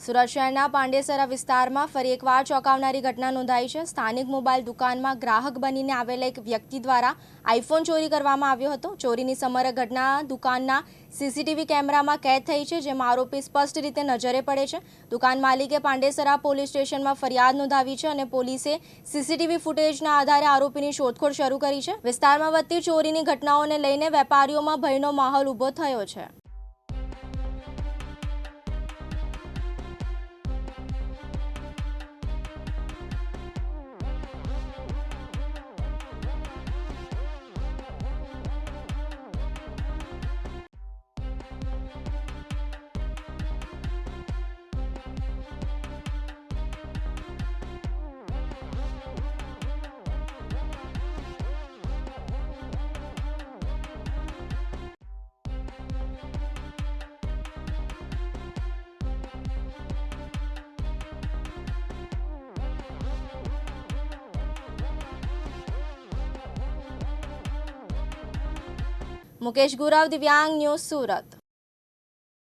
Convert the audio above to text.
સુરત શહેરના પાંડેસરા વિસ્તારમાં ફરી એકવાર ચોંકાવનારી ઘટના નોંધાઈ છે. સ્થાનિક મોબાઈલ દુકાનમાં ગ્રાહક બનીને આવેલા એક વ્યક્તિ દ્વારા આઈફોન ચોરી કરવામાં આવ્યો હતો. ચોરીની સમગ્ર ઘટના દુકાનના સીસીટીવી કેમેરામાં કેદ થઈ છે, જેમાં આરોપી સ્પષ્ટ રીતે નજરે પડે છે. દુકાન માલિકે પાંડેસરા પોલીસ સ્ટેશનમાં ફરિયાદ નોંધાવી છે અને પોલીસે સીસીટીવી ફૂટેજના આધારે આરોપીની શોધખોળ શરૂ કરી છે. વિસ્તારમાં વધતી ચોરીની ઘટનાઓને લઈને વેપારીઓમાં ભયનો માહોલ ઊભો થયો છે. મુકેશ ગુરાવ દિવ્યાંગ ન્યૂઝ સુરત.